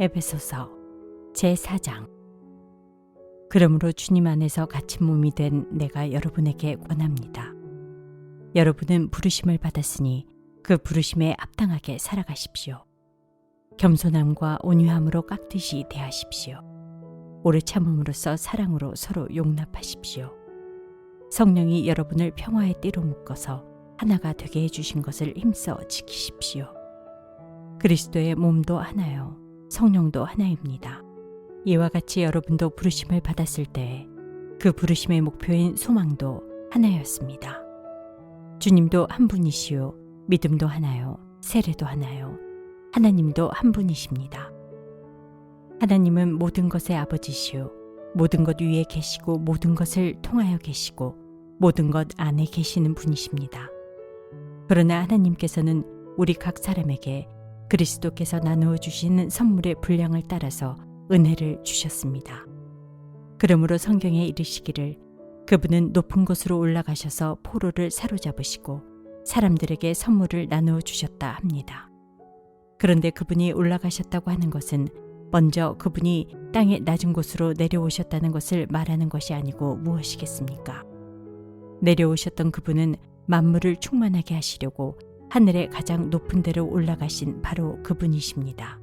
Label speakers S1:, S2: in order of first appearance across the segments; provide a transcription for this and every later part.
S1: 에베소서 제4장 그러므로 주님 안에서 갇힌 몸이 된 내가 여러분에게 권합니다. 여러분은 부르심을 받았으니 그 부르심에 합당하게 살아가십시오. 겸손함과 온유함으로 깍듯이 대하십시오. 오래 참음으로써 사랑으로 서로 용납하십시오. 성령이 여러분을 평화의 띠로 묶어서 하나가 되게 해주신 것을 힘써 지키십시오. 그리스도의 몸도 하나요. 성령도 하나입니다. 이와 같이 여러분도 부르심을 받았을 때 그 부르심의 목표인 소망도 하나였습니다. 주님도 한 분이시요. 믿음도 하나요. 세례도 하나요. 하나님도 한 분이십니다. 하나님은 모든 것의 아버지시요. 모든 것 위에 계시고 모든 것을 통하여 계시고 모든 것 안에 계시는 분이십니다. 그러나 하나님께서는 우리 각 사람에게 그리스도께서 나누어 주시는 선물의 분량을 따라서 은혜를 주셨습니다. 그러므로 성경에 이르시기를 그분은 높은 곳으로 올라가셔서 포로를 사로잡으시고 사람들에게 선물을 나누어 주셨다 합니다. 그런데 그분이 올라가셨다고 하는 것은 먼저 그분이 땅의 낮은 곳으로 내려오셨다는 것을 말하는 것이 아니고 무엇이겠습니까? 내려오셨던 그분은 만물을 충만하게 하시려고 하늘의 가장 높은 데로 올라가신 바로 그분이십니다.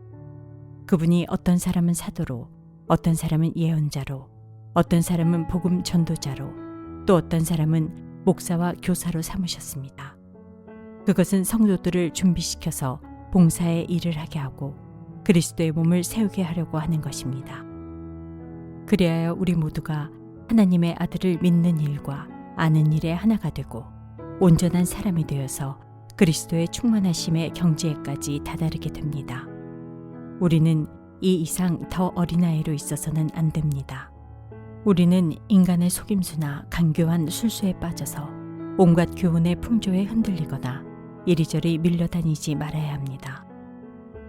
S1: 그분이 어떤 사람은 사도로, 어떤 사람은 예언자로, 어떤 사람은 복음 전도자로, 또 어떤 사람은 목사와 교사로 삼으셨습니다. 그것은 성도들을 준비시켜서 봉사의 일을 하게 하고 그리스도의 몸을 세우게 하려고 하는 것입니다. 그리하여 우리 모두가 하나님의 아들을 믿는 일과 아는 일에 하나가 되고 온전한 사람이 되어서 그리스도의 충만하심의 경지에까지 다다르게 됩니다. 우리는 이 이상 더 어린아이로 있어서는 안 됩니다. 우리는 인간의 속임수나 간교한 술수에 빠져서 온갖 교훈의 풍조에 흔들리거나 이리저리 밀려다니지 말아야 합니다.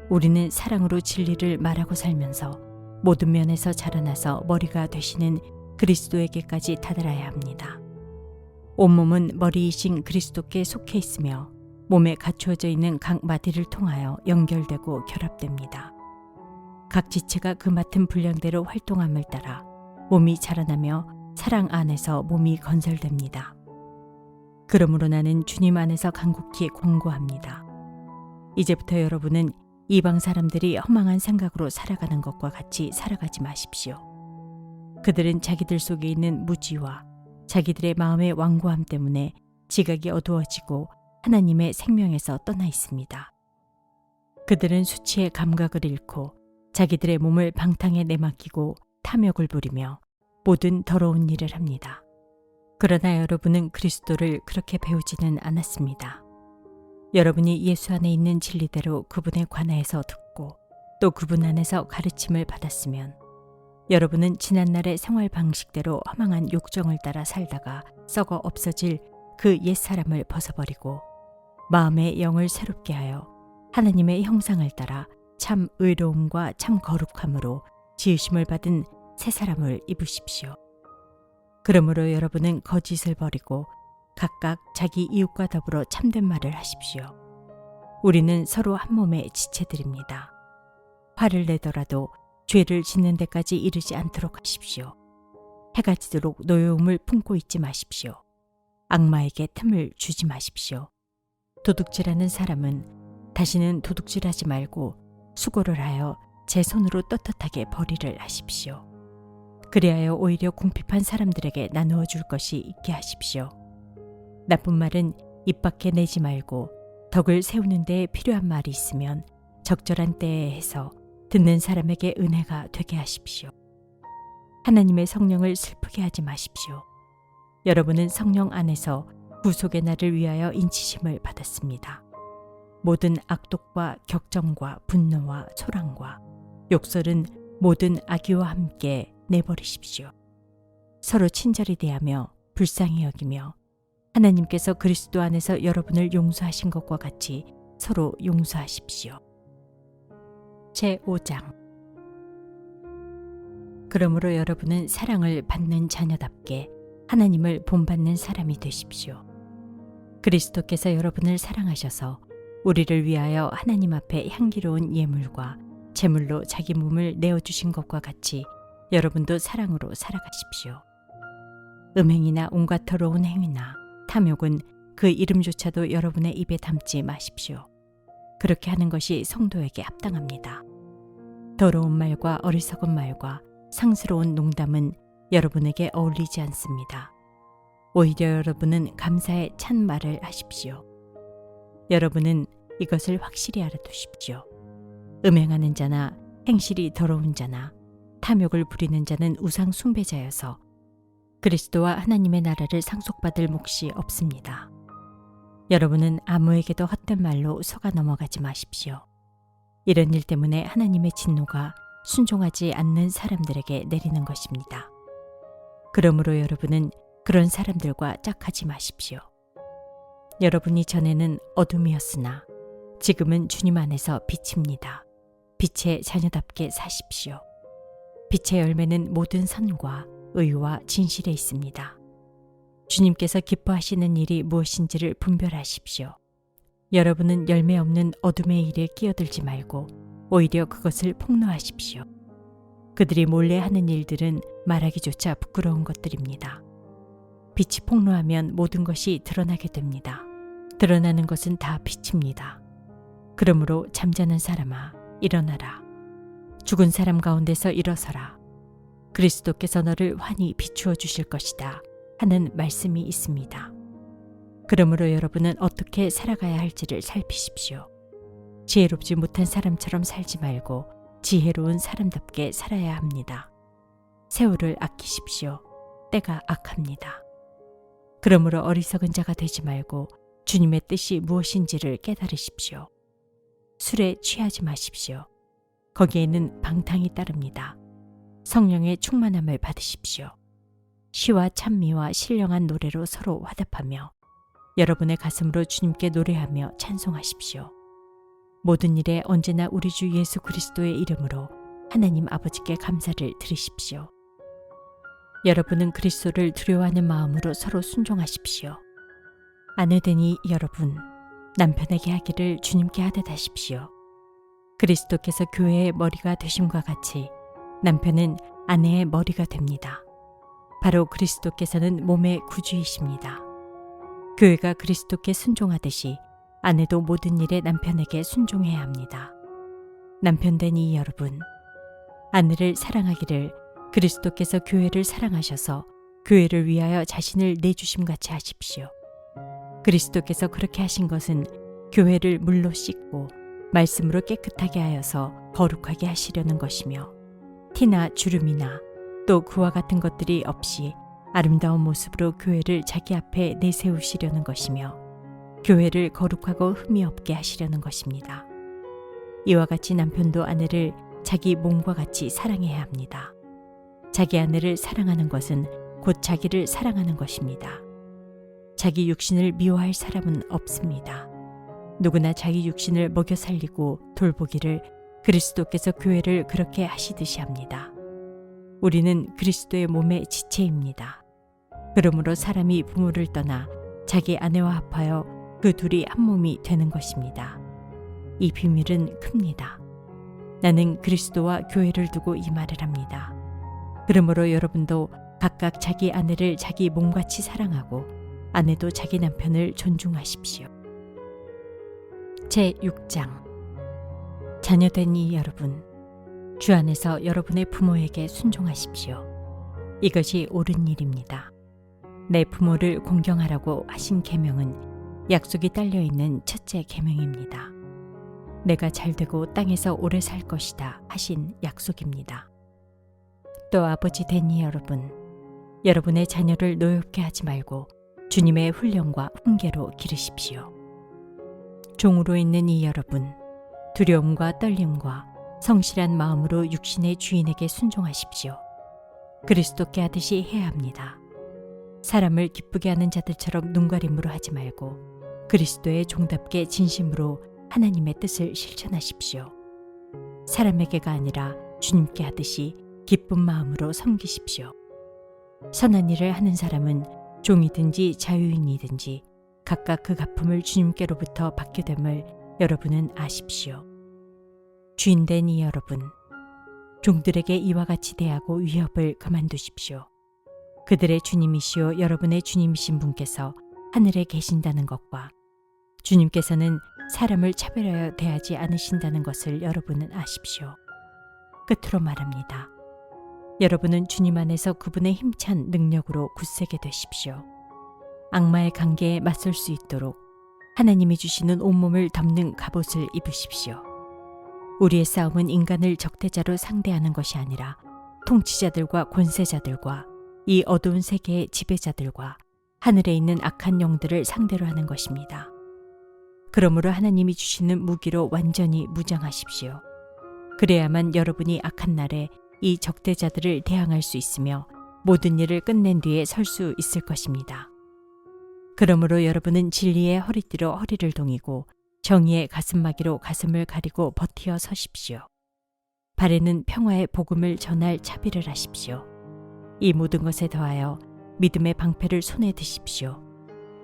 S1: 우리는 사랑으로 진리를 말하고 살면서 모든 면에서 자라나서 머리가 되시는 그리스도에게까지 다다라야 합니다. 온몸은 머리이신 그리스도께 속해 있으며 몸에 갖추어져 있는 각 마디를 통하여 연결되고 결합됩니다. 각 지체가 그 맡은 분량대로 활동함을 따라 몸이 자라나며 사랑 안에서 몸이 건설됩니다. 그러므로 나는 주님 안에서 간곡히 권고합니다. 이제부터 여러분은 이방 사람들이 허망한 생각으로 살아가는 것과 같이 살아가지 마십시오. 그들은 자기들 속에 있는 무지와 자기들의 마음의 완고함 때문에 지각이 어두워지고 하나님의 생명에서 떠나 있습니다. 그들은 수치의 감각을 잃고 자기들의 몸을 방탕에 내맡기고 탐욕을 부리며 모든 더러운 일을 합니다. 그러나 여러분은 그리스도를 그렇게 배우지는 않았습니다. 여러분이 예수 안에 있는 진리대로 그분에 관하여서 듣고 또 그분 안에서 가르침을 받았으면 여러분은 지난날의 생활 방식대로 허망한 욕정을 따라 살다가 썩어 없어질 그 옛사람을 벗어버리고 마음의 영을 새롭게 하여 하나님의 형상을 따라 참 의로움과 참 거룩함으로 지으심을 받은 새 사람을 입으십시오. 그러므로 여러분은 거짓을 버리고 각각 자기 이웃과 더불어 참된 말을 하십시오. 우리는 서로 한 몸의 지체들입니다. 화를 내더라도 죄를 짓는 데까지 이르지 않도록 하십시오. 해가 지도록 노여움을 품고 있지 마십시오. 악마에게 틈을 주지 마십시오. 도둑질하는 사람은 다시는 도둑질하지 말고 수고를 하여 제 손으로 떳떳하게 벌이를 하십시오. 그리하여 오히려 궁핍한 사람들에게 나누어 줄 것이 있게 하십시오. 나쁜 말은 입 밖에 내지 말고 덕을 세우는 데 필요한 말이 있으면 적절한 때에 해서 듣는 사람에게 은혜가 되게 하십시오. 하나님의 성령을 슬프게 하지 마십시오. 여러분은 성령 안에서 구속의 날을 위하여 인치심을 받았습니다. 모든 악독과 격정과 분노와 소랑과 욕설은 모든 악의와 함께 내버리십시오. 서로 친절히 대하며 불쌍히 여기며 하나님께서 그리스도 안에서 여러분을 용서하신 것과 같이 서로 용서하십시오. 제 5장 그러므로 여러분은 사랑을 받는 자녀답게 하나님을 본받는 사람이 되십시오. 그리스도께서 여러분을 사랑하셔서 우리를 위하여 하나님 앞에 향기로운 예물과 제물로 자기 몸을 내어 주신 것과 같이 여러분도 사랑으로 살아가십시오. 음행이나 온갖 더러운 행위나 탐욕은 그 이름조차도 여러분의 입에 담지 마십시오. 그렇게 하는 것이 성도에게 합당합니다. 더러운 말과 어리석은 말과 상스러운 농담은 여러분에게 어울리지 않습니다. 오히려 여러분은 감사의 찬 말을 하십시오. 여러분은 이것을 확실히 알아두십시오. 음행하는 자나 행실이 더러운 자나 탐욕을 부리는 자는 우상 숭배자여서 그리스도와 하나님의 나라를 상속받을 몫이 없습니다. 여러분은 아무에게도 헛된 말로 속아 넘어가지 마십시오. 이런 일 때문에 하나님의 진노가 순종하지 않는 사람들에게 내리는 것입니다. 그러므로 여러분은 그런 사람들과 짝하지 마십시오. 여러분이 전에는 어둠이었으나 지금은 주님 안에서 빛입니다. 빛의 자녀답게 사십시오. 빛의 열매는 모든 선과 의와 진실에 있습니다. 주님께서 기뻐하시는 일이 무엇인지를 분별하십시오. 여러분은 열매 없는 어둠의 일에 끼어들지 말고 오히려 그것을 폭로하십시오. 그들이 몰래 하는 일들은 말하기조차 부끄러운 것들입니다. 빛이 폭로하면 모든 것이 드러나게 됩니다. 드러나는 것은 다 빛입니다. 그러므로 잠자는 사람아, 일어나라. 죽은 사람 가운데서 일어서라. 그리스도께서 너를 환히 비추어 주실 것이다. 하는 말씀이 있습니다. 그러므로 여러분은 어떻게 살아가야 할지를 살피십시오. 지혜롭지 못한 사람처럼 살지 말고 지혜로운 사람답게 살아야 합니다. 세월을 아끼십시오. 때가 악합니다. 그러므로 어리석은 자가 되지 말고 주님의 뜻이 무엇인지를 깨달으십시오. 술에 취하지 마십시오. 거기에는 방탕이 따릅니다. 성령의 충만함을 받으십시오. 시와 찬미와 신령한 노래로 서로 화답하며 여러분의 가슴으로 주님께 노래하며 찬송하십시오. 모든 일에 언제나 우리 주 예수 그리스도의 이름으로 하나님 아버지께 감사를 드리십시오. 여러분은 그리스도를 두려워하는 마음으로 서로 순종하십시오. 아내되니 여러분, 남편에게 하기를 주님께 하듯 하십시오. 그리스도께서 교회의 머리가 되심과 같이 남편은 아내의 머리가 됩니다. 바로 그리스도께서는 몸의 구주이십니다. 교회가 그리스도께 순종하듯이 아내도 모든 일에 남편에게 순종해야 합니다. 남편된 이 여러분, 아내를 사랑하기를 그리스도께서 교회를 사랑하셔서 교회를 위하여 자신을 내주심 같이 하십시오. 그리스도께서 그렇게 하신 것은 교회를 물로 씻고 말씀으로 깨끗하게 하여서 거룩하게 하시려는 것이며 티나 주름이나 또 그와 같은 것들이 없이 아름다운 모습으로 교회를 자기 앞에 내세우시려는 것이며 교회를 거룩하고 흠이 없게 하시려는 것입니다. 이와 같이 남편도 아내를 자기 몸과 같이 사랑해야 합니다. 자기 아내를 사랑하는 것은 곧 자기를 사랑하는 것입니다. 자기 육신을 미워할 사람은 없습니다. 누구나 자기 육신을 먹여 살리고 돌보기를 그리스도께서 교회를 그렇게 하시듯이 합니다. 우리는 그리스도의 몸의 지체입니다. 그러므로 사람이 부모를 떠나 자기 아내와 합하여 그 둘이 한 몸이 되는 것입니다. 이 비밀은 큽니다. 나는 그리스도와 교회를 두고 이 말을 합니다. 그러므로 여러분도 각각 자기 아내를 자기 몸같이 사랑하고 아내도 자기 남편을 존중하십시오. 제 6장 자녀된 이 여러분 주 안에서 여러분의 부모에게 순종하십시오. 이것이 옳은 일입니다. 내 부모를 공경하라고 하신 계명은 약속이 딸려 있는 첫째 계명입니다. 내가 잘 되고 땅에서 오래 살 것이다 하신 약속입니다. 또 아버지 되니 여러분, 여러분의 자녀를 노엽게 하지 말고 주님의 훈련과 훈계로 기르십시오. 종으로 있는 이 여러분, 두려움과 떨림과 성실한 마음으로 육신의 주인에게 순종하십시오. 그리스도께 하듯이 해야 합니다. 사람을 기쁘게 하는 자들처럼 눈가림으로 하지 말고 그리스도의 종답게 진심으로 하나님의 뜻을 실천하십시오. 사람에게가 아니라 주님께 하듯이 기쁜 마음으로 섬기십시오. 선한 일을 하는 사람은 종이든지 자유인이든지 각각 그 가품을 주님께로부터 받게 됨을 여러분은 아십시오. 주인된 이 여러분, 종들에게 이와 같이 대하고 위협을 그만두십시오. 그들의 주님이시오 여러분의 주님이신 분께서 하늘에 계신다는 것과 주님께서는 사람을 차별하여 대하지 않으신다는 것을 여러분은 아십시오. 끝으로 말합니다. 여러분은 주님 안에서 그분의 힘찬 능력으로 굳세게 되십시오. 악마의 관계에 맞설 수 있도록 하나님이 주시는 온몸을 덮는 갑옷을 입으십시오. 우리의 싸움은 인간을 적대자로 상대하는 것이 아니라 통치자들과 권세자들과 이 어두운 세계의 지배자들과 하늘에 있는 악한 영들을 상대로 하는 것입니다. 그러므로 하나님이 주시는 무기로 완전히 무장하십시오. 그래야만 여러분이 악한 날에 이 적대자들을 대항할 수 있으며 모든 일을 끝낸 뒤에 설 수 있을 것입니다. 그러므로 여러분은 진리의 허리띠로 허리를 동이고 정의의 가슴막이로 가슴을 가리고 버티어 서십시오. 발에는 평화의 복음을 전할 차비를 하십시오. 이 모든 것에 더하여 믿음의 방패를 손에 드십시오.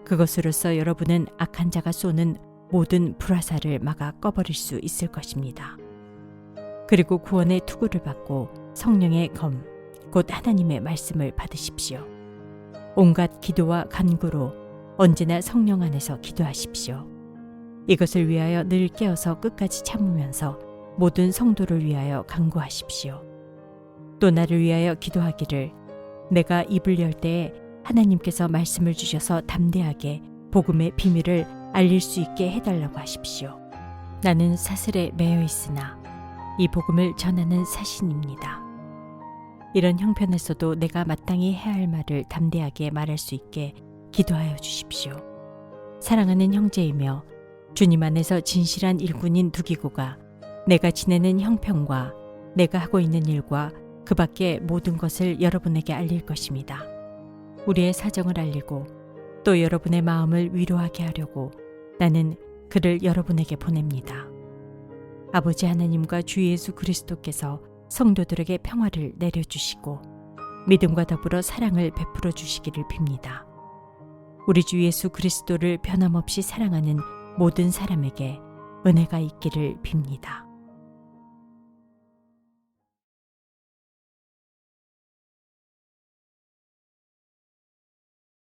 S1: 그것으로서 여러분은 악한 자가 쏘는 모든 불화살을 막아 꺼버릴 수 있을 것입니다. 그리고 구원의 투구를 받고 성령의 검, 곧 하나님의 말씀을 받으십시오. 온갖 기도와 간구로 언제나 성령 안에서 기도하십시오. 이것을 위하여 늘 깨어서 끝까지 참으면서 모든 성도를 위하여 간구하십시오. 또 나를 위하여 기도하기를 내가 입을 열 때에 하나님께서 말씀을 주셔서 담대하게 복음의 비밀을 알릴 수 있게 해달라고 하십시오. 나는 사슬에 매여 있으나 이 복음을 전하는 사신입니다. 이런 형편에서도 내가 마땅히 해야 할 말을 담대하게 말할 수 있게 기도하여 주십시오. 사랑하는 형제이며 주님 안에서 진실한 일꾼인 두기고가 내가 지내는 형편과 내가 하고 있는 일과 그 밖의 모든 것을 여러분에게 알릴 것입니다. 우리의 사정을 알리고 또 여러분의 마음을 위로하게 하려고 나는 그를 여러분에게 보냅니다. 아버지 하나님과 주 예수 그리스도께서 성도들에게 평화를 내려주시고 믿음과 더불어 사랑을 베풀어 주시기를 빕니다. 우리 주 예수 그리스도를 변함없이 사랑하는 모든 사람에게 은혜가 있기를 빕니다.